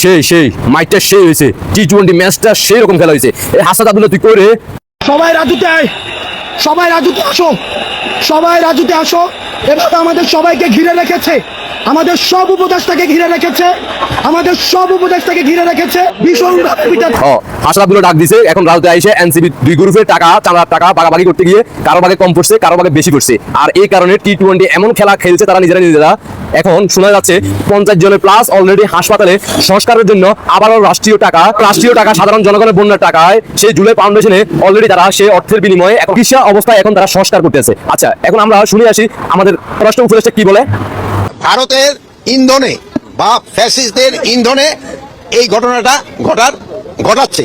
সেই সেই মাইটটা সেই হয়েছে। টি টোয়েন্টি ম্যাচটা সেই রকম খেলা হয়েছে। এই হাসাদ আব্দুল্লাহ তুই করে সবাই রাজুতে আয়। সবাই রাজুতে আসো। সবাই রাজুতে আসো। এভাবে আমাদের সবাইকে ঘিরে রেখেছে। আমাদের সব উপদেশটাকে ঘিরে রেখেছে। আমাদের সব উপদেশটাকে ঘিরে রেখেছে। ভীষণ আব্দুল্লাহ ডাক দিছে, এখন রাউতে আইসে এনসিবি দুই গ্রুপের টাকা চাঁদার টাকা ভাগাভাগি করতে গিয়ে কারও ভাগে কম পড়ছে, কারও ভাগে বেশি পড়ছে আর এই কারণে টি টোয়েন্টি এমন খেলা খেলছে তারা নিজেরা নিজেরা। এখন শোনা যাচ্ছে পঞ্চাশ জনের প্লাস অলরেডি হাসপাতালে সংস্কারের জন্য আবারও রাষ্ট্রীয় টাকা। রাষ্ট্রীয় টাকা, সাধারণ জনগণের বন্যার টাকায় সেই জুলাই ফাউন্ডেশনে অলরেডি তারা সেই অর্থের বিনিময়ে চিকিৎসা অবস্থায় এখন তারা সংস্কার করতেছে। আচ্ছা এখন আমরা শুনে আসি আমাদের পররাষ্ট্র উপদেষ্টা কি বলে? ভারতের ইন্ধনে বা ফ্যাসিস্টদের ইন্ধনে এই ঘটনাটা ঘটার ঘটাচ্ছে।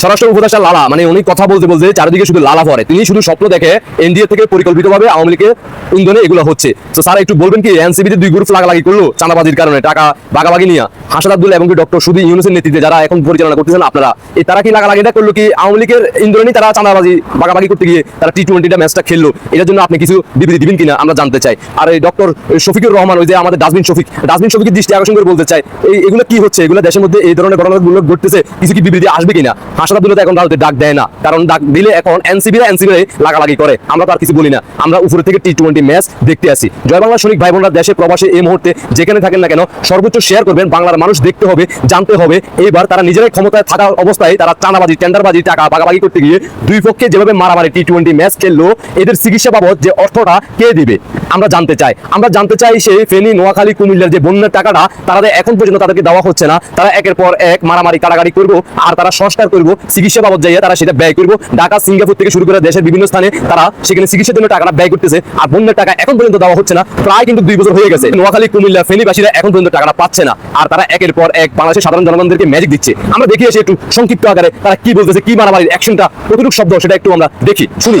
স্বরাষ্ট্র উপদেষ্টা লালা মানে উনি কথা বলতে বলতে চারিদিকে শুধু লালা পড়ে তিনি শুধু স্বপ্ন দেখে এনডিএ থেকে পরিকল্পিতভাবে আওয়ামী লীগের ইন্ধনে এগুলো হচ্ছে। তো স্যার, একটু বলবেন কি এনসিবিতে দুই গ্রুপ লাগালাগি করল চাঁদাবাজির কারণে, টাকা ভাগাভাগি নিয়ে। হাসাদ আব্দুল্লাহ এবং ডক্টর সুদী ইউনুসের নেতৃত্বে যারা এখন পরিচালনা করতেছেন আপনারা তারা কি লাগালাগিটা করল কি? আওয়ামী লীগের ইন্ধনে তারা চাঁদাবাজি ভাগাভাগি করতে গিয়ে তারা টি টোয়েন্টিটা ম্যাচটা খেললো। এটার জন্য আপনি কিছু বিবৃতি দিবেন কিনা, আমরা জানতে চাই। আর এই ডক্টর শফিকুর রহমান, ওই যে আমাদের ডাস্টবিন শফিক, ডাস্টবিন শফিকের দৃষ্টি আকর্ষণ করে বলতে চাই, এই এগুলো কি হচ্ছে? এগুলো দেশের মধ্যে এই ধরনের ঘটনাগুলো ঘটতেছে, কিছু কি বিবৃতি আসবে কিনা? হাসাদ আব্দুল্লাহ তো এখন ভারতে ডাক দেয় না। কারণ ডাক দিলে এখন এনসিবি এনসিবি লাগালাগি করে। আমরা তো আর কিছু বলি না। আমরা উপরে থেকে টি টোয়েন্টি ম্যাচ দেখতে আসি। জয় বাংলা সৈনিক ভাই বোনরা দেশে প্রবাসে এই মুহূর্তে যেখানে থাকেন না কেন, সর্বোচ্চ শেয়ার করবেন বাংলার মানুষ দেখতে হবে, জানতে হবে। এইবার তারা নিজেরাই ক্ষমতায় থাকা অবস্থায় তারা চাঁদাবাজি টেন্ডারবাজি, টাকা ভাগাভাগি করতে গিয়ে দুই পক্ষে যেভাবে মারামারি টি টোয়েন্টি ম্যাচ খেললো, এদের চিকিৎসা বাবদ যে অর্থটা কে দিবে, আমরা জানতে চাই। আমরা জানতে চাই সেই ফেনী, নোয়াখালী, কুমিল্লার যে বন্যার টাকাটা, তারা এখন পর্যন্ত তাদেরকে দেওয়া হচ্ছে না, তারা একের পর এক মারামারি কাটাকাটি করব, আর তারা সংস্কার করব, চিকিৎসা বাবদ যাইয়া তারা সেটা ব্যয় করব। ঢাকা, সিঙ্গাপুর থেকে শুরু করে দেশের বিভিন্ন স্থানে তারা সেখানে চিকিৎসার জন্য টাকাটা ব্যয় করতেছে। আর বন্যার টাকা এখন পর্যন্ত দেওয়া হচ্ছে না, প্রায় কিন্তু দুই বছর হয়ে গেছে। নোয়াখালী, কুমিল্লা, ফেনীবাসীরা এখন পর্যন্ত টাকাটা পাচ্ছে না। আর তারা একের পর এক বাংলাদেশের সাধারণ জনগণদেরকে ম্যাজিক দিচ্ছে। আমরা দেখি এসে একটু সংক্ষিপ্ত আকারে তারা কি বলতেছে, কি মারামারির অ্যাকশনটা কতটুকু শব্দ, সেটা একটু আমরা দেখি, শুনি।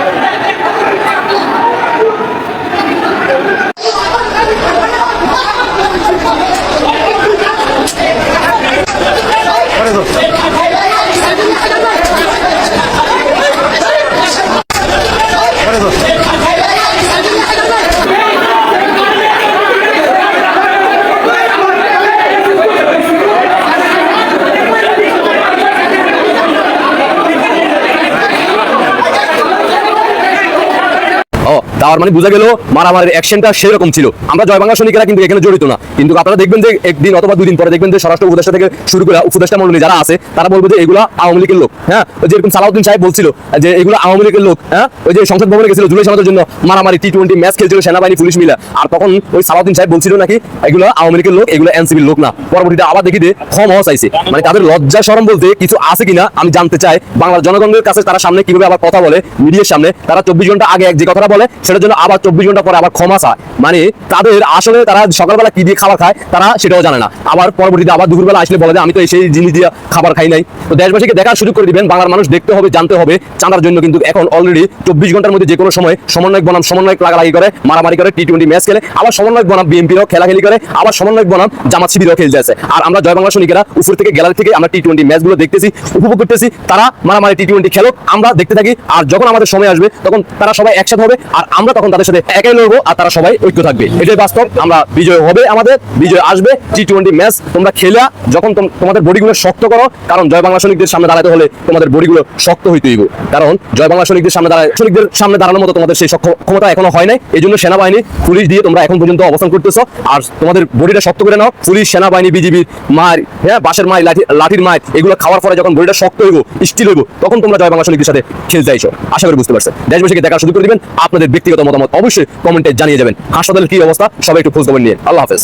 তার মানে বোঝা গেল মারামারির অ্যাকশনটা সেই রকম ছিল। আমরা জয় বাংলা সৈনিকেরা কিন্তু এখানে জড়িত না। কিন্তু আপনারা দেখবেন যে একদিন অথবা দুদিন পরে দেখবেন যে স্বরাষ্ট্র উপদেষ্টা থেকে শুরু করে উপদেষ্টা মন্ডলী যারা আছে, তারা বলবে যে এগুলো আওয়ামী লীগের লোক। হ্যাঁ? যেরকম সালাউদ্দিন সাহেব বলছিল যে এগুলো আওয়ামী লীগের লোক। হ্যাঁ? ওই যে সংসদ ভবনে গেছিল জুলাই সমাজের জন্য মারামারি টি টোয়েন্টি ম্যাচ খেলছিল সেনাবাহিনী, পুলিশ মিলা। আর তখন ওই সালাউদ্দিন সাহেব বলছিল নাকি, এগুলো আওয়ামী লীগের লোক, এগুলো এনসিবির লোক না। পরবর্তীতে আবার দেখি যে ক্ষমা চাইছে। মানে তাদের লজ্জা সরম বলতে কিছু আছে কিনা আমি জানতে চাই। বাংলার জনগণের কাছে তারা সামনে কীভাবে আবার কথা বলে, মিডিয়ার সামনে, তারা চব্বিশ ঘণ্টা আগে এক যে কথাটা বলে সেটার জন্য আবার চব্বিশ ঘণ্টা পরে আবার ক্ষমা চায়। মানে তাদের আসলে তারা সকালবেলা কি দিয়ে খাবার খায়, তারা সেটাও জানে না। আবার পরবর্তীতে আবার দুপুরবেলা আসলে বলে যে, আমি তো সেই জিনিস দিয়ে খাবার খাই নাই। তো দেশবাসীকে দেখার সুযোগ করে দিবেন, বাংলার মানুষ দেখতে হবে, জানতে হবে জানার জন্য কিন্তু এখন অলরেডি চব্বিশ ঘণ্টার মধ্যে যে কোনো সময় সমন্বয়ক বনাম, সমন্বয়ক লাগালাগি করে, মারামারি করে টি টোয়েন্টি ম্যাচ খেলে, আবার সমন্বয়ক বনাম বিএনপিরও খেলাখেলি করে, আবার সমন্বয়ক বনাম, জামাত শিবিরও খেলতে আছে আর আমরা জয় বাংলা সৈনিকেরা উপর থেকে, গ্যালারি থেকে আমরা টি টোয়েন্টি ম্যাচগুলো দেখতেছি, উপভোগ করতেছি, তারা মারামারি টি টোয়েন্টি খেলো আমরা দেখতে থাকি, আর যখন আমাদের সময় আসবে, তখন তারা সবাই একসাথে হবে, আর আমরা তখন তাদের সাথে একাই লড়বো আর তারা সবাই ঐক্য থাকবে। এটাই বাস্তব। আমরা বিজয় হবে আমাদের, বিজয় আসবে। টি টোয়েন্টি ম্যাচ তোমরা খেলা, যখন তোমাদের বডিগুলো শক্ত করো, কারণ জয় বাংলা সৈনিকদের সামনে দাঁড়াতে হলে তোমাদের বডিগুলো শক্ত হইতে হইব। কারণ জয় বাংলা সৈনিকদের সামনে দাঁড়ায় সৈনিকদের সামনে দাঁড়ানোর মতো তোমাদের সেই ক্ষমতা এখনও হয় নাই। এই জন্য সেনাবাহিনী, পুলিশ দিয়ে তোমরা এখন পর্যন্ত অবস্থান করতেছো। আর তোমাদের বডিটা শক্ত করে নাও। পুলিশ, সেনাবাহিনী, বিজিবি, মার হ্যাঁ বাসের মাই, লাঠি লাঠির মাই, এগুলো খাওয়ার পরে যখন বডিটা শক্ত হইব স্টিল হইব, তখন তোমরা জয় বাংলা সৈনিকদের সাথে খেলতে আইছো আশা করি বুঝতে পারছেন দেশবাসীকে দেখার সুযোগ করে দিবেন। আপনাদের ব্যক্তিগত মতামত অবশ্যই কমেন্টে জানিয়ে যাবেন হাসপাতালের কি অবস্থা, সবাই একটু খোঁজ খবর নিয়ে। আল্লাহ হাফেজ।